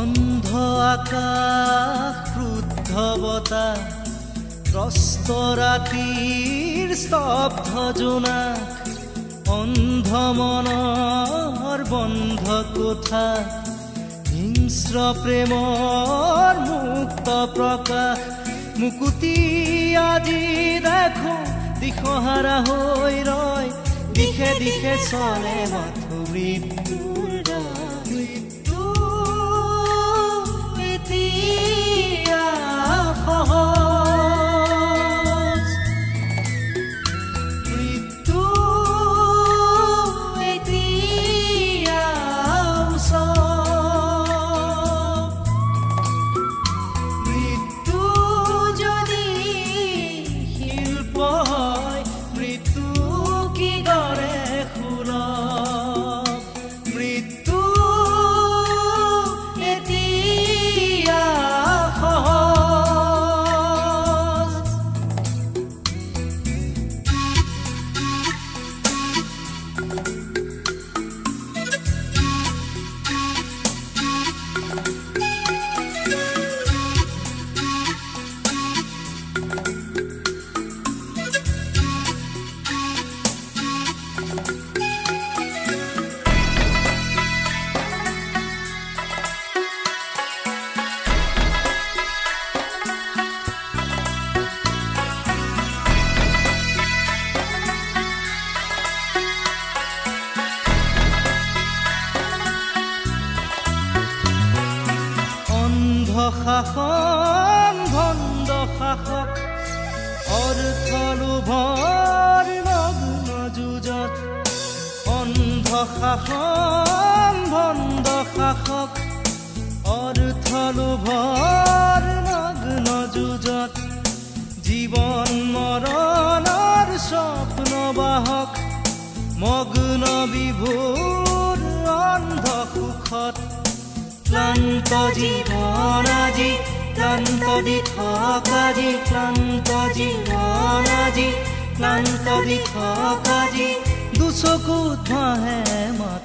আকাশ ক্ৰুদ্ধ বতাহ ত্ৰস্ত ৰাতিৰ স্তব্ধ জোনাক, অন্ধ মনৰ বন্ধ কোঠা হিংস্ৰ প্ৰেমৰ মুক্ত প্ৰকাশ মুকুতি আজি দেখো দিশহাৰা হৈ ৰয়, দিশে দিশে চলে মাথো মৃত্যুৰ শাসন ভণ্ড শাসক অৰ্থ লোভৰ নগ্ন যুঁজত অন্ধ শাসন ভণ্ড শাসক অৰ্থ লোভৰ নগ্ন যুঁজত জীৱন মৰণৰ স্বপ্ন বাহক মগ্ন বিভোৰ অন্ধ সুখত ক্লান্ত জীৱন ক্লান্ত দিঠক আজি ক্লান্ত জীৱন আজি ক্লান্ত দিঠক আজি দুচকুত ভাহে মাথো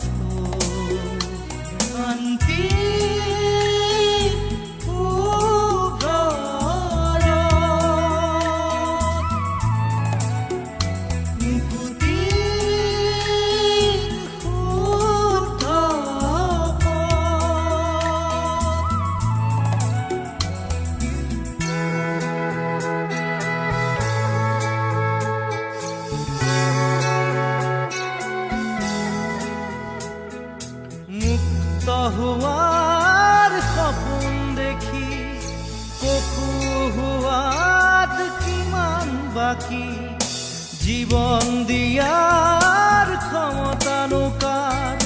বাকী। জীৱন দিয়াৰ ক্ষমতা কাৰ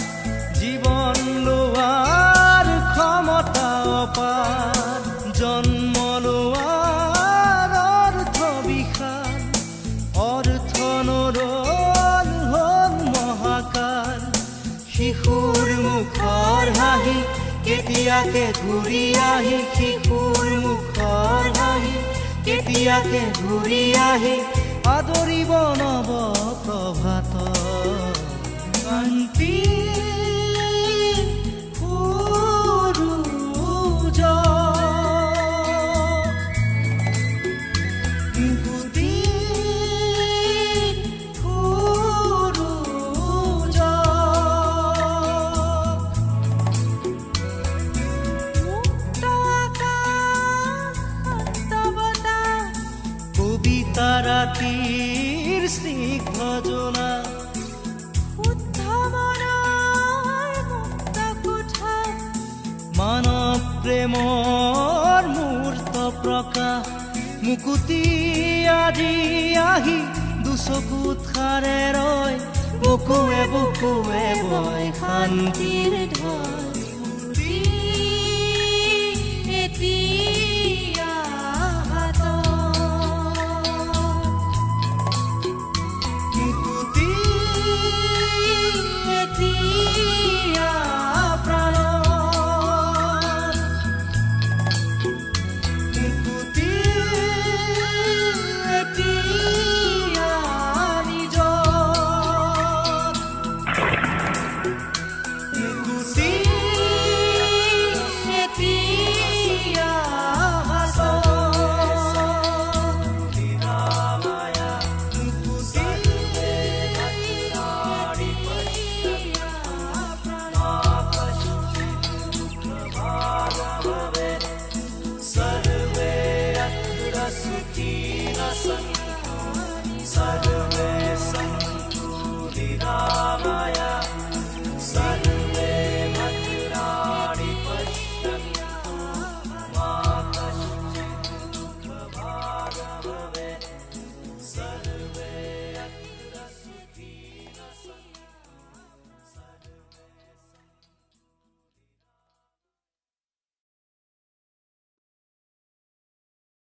জীৱন লোৱাৰ ক্ষমতা অপাৰ জন্ম লোৱাৰ অৰ্থ বিশাল অৰ্থ নৰল হ'ল মহাকাল শিশুৰ মুখৰ হাঁহি কেতিয়াকে ঘূৰি আহি শিশুৰ মুখৰ কেতিয়াকে ঘূৰি আহি? আদৰিব নৱ প্ৰভাত শান্তি ৰাতিৰ স্নিগ্ধ জোনা মানৱ প্ৰেমৰ মূৰ্ত প্ৰকাশ মুকুতি আজি আহি দুচকুত সাৰে ৰয় বুকুৱে বুকুৱে বয় শান্তিৰ ঢল You.